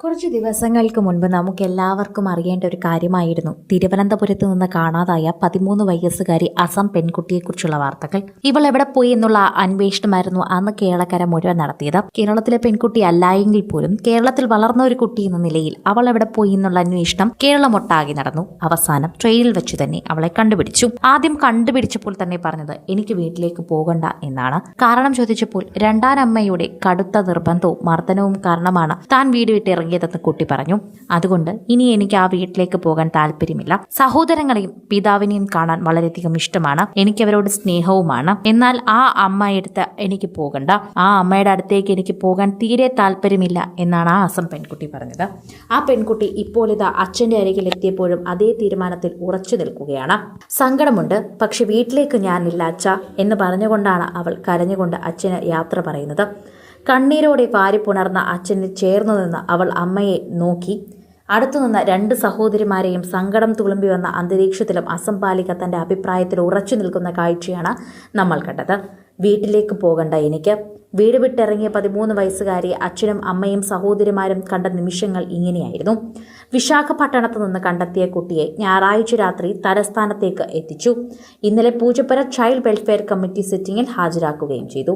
കുറച്ച് ദിവസങ്ങൾക്ക് മുൻപ് നമുക്ക് എല്ലാവർക്കും അറിയേണ്ട ഒരു കാര്യമായിരുന്നു. തിരുവനന്തപുരത്ത് നിന്ന് കാണാതായ പതിമൂന്ന് വയസ്സുകാരി അസം പെൺകുട്ടിയെക്കുറിച്ചുള്ള വാർത്തകൾ. ഇവൾ എവിടെ പോയി എന്നുള്ള അന്വേഷണമായിരുന്നു അന്ന് കേരളക്കര മുഴുവൻ നടത്തിയത്. കേരളത്തിലെ പെൺകുട്ടി അല്ലായെങ്കിൽ പോലും കേരളത്തിൽ വളർന്ന ഒരു കുട്ടി എന്ന നിലയിൽ അവൾ എവിടെ പോയി എന്നുള്ള അന്വേഷണം കേരളമൊട്ടാകെ നടന്നു. അവസാനം ട്രെയിനിൽ വെച്ച് തന്നെ അവളെ കണ്ടുപിടിച്ചു. ആദ്യം കണ്ടുപിടിച്ചപ്പോൾ തന്നെ പറഞ്ഞത് എനിക്ക് വീട്ടിലേക്ക് പോകണ്ട എന്നാണ്. കാരണം ചോദിച്ചപ്പോൾ രണ്ടാനമ്മയുടെ കടുത്ത നിർബന്ധവും മർദ്ദനവും കാരണമാണ്. താൻ വീട് വിട്ട് ഇറങ്ങിയതെന്ന് കുട്ടി പറഞ്ഞു. അതുകൊണ്ട് ഇനി എനിക്ക് ആ വീട്ടിലേക്ക് പോകാൻ താല്പര്യമില്ല. സഹോദരങ്ങളെയും പിതാവിനെയും കാണാൻ വളരെയധികം ഇഷ്ടമാണ്. എനിക്ക് അവരോട് സ്നേഹവുമാണ്. എന്നാൽ ആ അമ്മയടുത്ത് എനിക്ക് പോകണ്ട. ആ അമ്മയുടെ അടുത്തേക്ക് എനിക്ക് പോകാൻ തീരെ താല്പര്യമില്ല എന്നാണ് ആ അസം പെൺകുട്ടി പറഞ്ഞത്. ആ പെൺകുട്ടി ഇപ്പോൾ ഇത് അച്ഛന്റെ അരികിൽ എത്തിയപ്പോഴും അതേ തീരുമാനത്തിൽ ഉറച്ചു നിൽക്കുകയാണ്. സങ്കടമുണ്ട്. പക്ഷെ വീട്ടിലേക്ക് ഞാനില്ല അച്ഛ എന്ന് പറഞ്ഞുകൊണ്ടാണ് അവൾ കരഞ്ഞുകൊണ്ട് അച്ഛന് യാത്ര പറയുന്നത്. കണ്ണീരോടെ പാരിപ്പുണർന്ന അച്ഛന് ചേർന്നു നിന്ന് അവൾ അമ്മയെ നോക്കി. അടുത്തുനിന്ന രണ്ട് സഹോദരിമാരെയും സങ്കടം തുളുമ്പി വന്ന അന്തരീക്ഷത്തിലും അസംപാലിക തന്റെ അഭിപ്രായത്തിൽ ഉറച്ചു നിൽക്കുന്ന കാഴ്ചയാണ് നമ്മൾ കണ്ടത്. വീട്ടിലേക്ക് പോകണ്ട. എനിക്ക് വീട് വിട്ടിറങ്ങിയ പതിമൂന്ന് വയസ്സുകാരി അച്ഛനും അമ്മയും സഹോദരിമാരും കണ്ട നിമിഷങ്ങൾ ഇങ്ങനെയായിരുന്നു. വിശാഖപട്ടണത്ത് നിന്ന് കണ്ടെത്തിയ കുട്ടിയെ ഞായറാഴ്ച രാത്രി തലസ്ഥാനത്തേക്ക് എത്തിച്ചു. ഇന്നലെ പൂജപ്പുര ചൈൽഡ് വെൽഫെയർ കമ്മിറ്റി സിറ്റിംഗിൽ ഹാജരാക്കുകയും ചെയ്തു.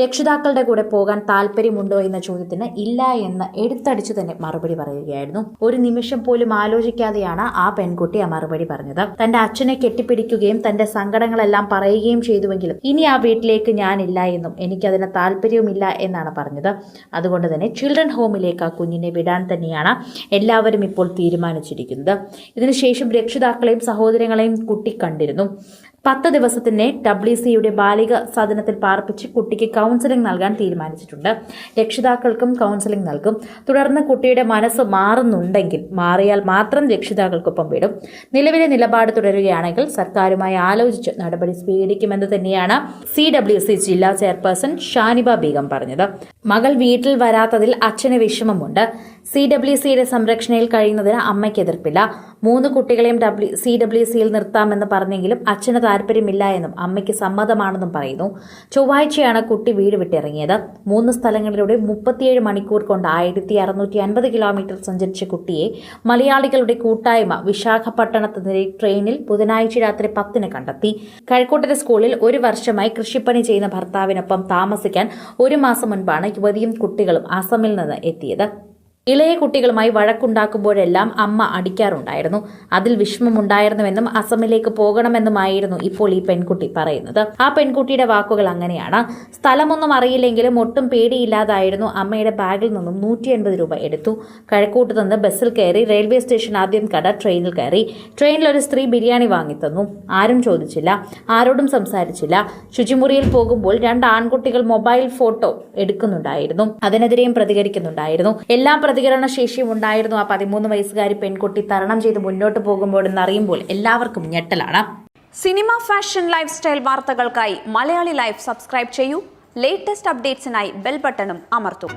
രക്ഷിതാക്കളുടെ കൂടെ പോകാൻ താല്പര്യമുണ്ടോ എന്ന ചോദ്യത്തിന് ഇല്ല എന്ന് എടുത്തടിച്ചു തന്നെ മറുപടി പറയുകയായിരുന്നു. ഒരു നിമിഷം പോലും ആലോചിക്കാതെയാണ് ആ പെൺകുട്ടി ആ മറുപടി പറഞ്ഞത്. തന്റെ അച്ഛനെ കെട്ടിപ്പിടിക്കുകയും തന്റെ സങ്കടങ്ങളെല്ലാം പറയുകയും ചെയ്തുവെങ്കിലും ഇനി ആ വീട്ടിലേക്ക് ഞാനില്ല എന്നും എനിക്കതിന് താല്പര്യവുമില്ല എന്നാണ് പറഞ്ഞത്. അതുകൊണ്ട് തന്നെ ചിൽഡ്രൻ ഹോമിലേക്ക് ആ കുഞ്ഞിനെ വിടാൻ തന്നെയാണ് എല്ലാവരും ഇപ്പോൾ തീരുമാനിച്ചിരിക്കുന്നത്. ഇതിനുശേഷം രക്ഷിതാക്കളെയും സഹോദരങ്ങളെയും കുട്ടി കണ്ടിരുന്നു. പത്ത് ദിവസത്തിന്റെ ഡബ്ല്യു സിയുടെ ബാലിക സദനത്തിൽ പാർപ്പിച്ച് കുട്ടിക്ക് കൗൺസിലിംഗ് നൽകാൻ തീരുമാനിച്ചിട്ടുണ്ട്. രക്ഷിതാക്കൾക്കും കൗൺസിലിംഗ് നൽകും. തുടർന്ന് കുട്ടിയുടെ മനസ്സ് മാറുന്നുണ്ടെങ്കിൽ മാറിയാൽ മാത്രം രക്ഷിതാക്കൾക്കൊപ്പം വിടും. നിലവിലെ നിലപാട് തുടരുകയാണെങ്കിൽ സർക്കാരുമായി ആലോചിച്ച് നടപടി സ്വീകരിക്കുമെന്ന് തന്നെയാണ് സി ഡബ്ല്യു സി ജില്ലാ ചെയർപേഴ്സൺ ഷാനിബ ബീഗം പറഞ്ഞത്. മകൾ വീട്ടിൽ വരാത്തതിൽ അച്ഛന് വിഷമമുണ്ട്. സി ഡബ്ല്യു സിയുടെ സംരക്ഷണയിൽ കഴിയുന്നതിന് അമ്മയ്ക്ക് എതിർപ്പില്ല. മൂന്ന് കുട്ടികളെയും ഡബ്ല്യു സി ഡബ്ല്യു സിയിൽ നിർത്താമെന്ന് പറഞ്ഞെങ്കിലും അച്ഛന് താല്പര്യമില്ല എന്നും അമ്മയ്ക്ക് സമ്മതമാണെന്നും പറയുന്നു. ചൊവ്വാഴ്ചയാണ് കുട്ടി വീട് വിട്ടിറങ്ങിയത്. മൂന്ന് സ്ഥലങ്ങളിലൂടെ മുപ്പത്തിയേഴ് മണിക്കൂർ കൊണ്ട് ആയിരത്തി അറുന്നൂറ്റി അൻപത് കിലോമീറ്റർ സഞ്ചരിച്ച കുട്ടിയെ മലയാളികളുടെ കൂട്ടായ്മ വിശാഖപട്ടണത്തിനെതിരെ ട്രെയിനിൽ ബുധനാഴ്ച രാത്രി പത്തിന് കണ്ടെത്തി. കഴക്കൂട്ടര സ്കൂളിൽ ഒരു വർഷമായി കൃഷിപ്പണി ചെയ്യുന്ന ഭർത്താവിനൊപ്പം താമസിക്കാൻ ഒരു മാസം മുൻപാണ് യുവതിയും കുട്ടികളും അസമിൽ നിന്ന് എത്തിയത്. ഇളയ കുട്ടികളുമായി വഴക്കുണ്ടാക്കുമ്പോഴെല്ലാം അമ്മ അടിക്കാറുണ്ടായിരുന്നു. അതിൽ വിഷമമുണ്ടായിരുന്നുവെന്നും അസമിലേക്ക് പോകണമെന്നുമായിരുന്നു ഇപ്പോൾ ഈ പെൺകുട്ടി പറയുന്നത്. ആ പെൺകുട്ടിയുടെ വാക്കുകൾ അങ്ങനെയാണ്. സ്ഥലമൊന്നും അറിയില്ലെങ്കിലും ഒട്ടും പേടിയില്ലാതായിരുന്നു. അമ്മയുടെ ബാഗിൽ നിന്നും നൂറ്റി എൺപത് രൂപ എടുത്തു. കഴക്കൂട്ട് നിന്ന് ബസ്സിൽ കയറി റെയിൽവേ സ്റ്റേഷൻ ആദ്യം കട ട്രെയിനിൽ കയറി. ട്രെയിനിൽ ഒരു സ്ത്രീ ബിരിയാണി വാങ്ങി തന്നു. ആരും ചോദിച്ചില്ല. ആരോടും സംസാരിച്ചില്ല. ശുചിമുറിയിൽ പോകുമ്പോൾ രണ്ട് ആൺകുട്ടികൾ മൊബൈൽ ഫോട്ടോ എടുക്കുന്നുണ്ടായിരുന്നു. അതിനെതിരെയും പ്രതികരിക്കുന്നുണ്ടായിരുന്നു. എല്ലാം പ്രതികരണ ശേഷിയും ഉണ്ടായിരുന്നു ആ പതിമൂന്ന് വയസ്സുകാരി പെൺകുട്ടി തരണം ചെയ്ത് മുന്നോട്ട് പോകുമ്പോഴെന്നറിയുമ്പോൾ എല്ലാവർക്കും ഞെട്ടലാണ്. സിനിമ ഫാഷൻ ലൈഫ് സ്റ്റൈൽ വാർത്തകൾക്കായി മലയാളി ലൈഫ് സബ്സ്ക്രൈബ് ചെയ്യൂ. ലേറ്റസ്റ്റ് അപ്ഡേറ്റ്സിനായി ബെൽ ബട്ടണും അമർത്തും.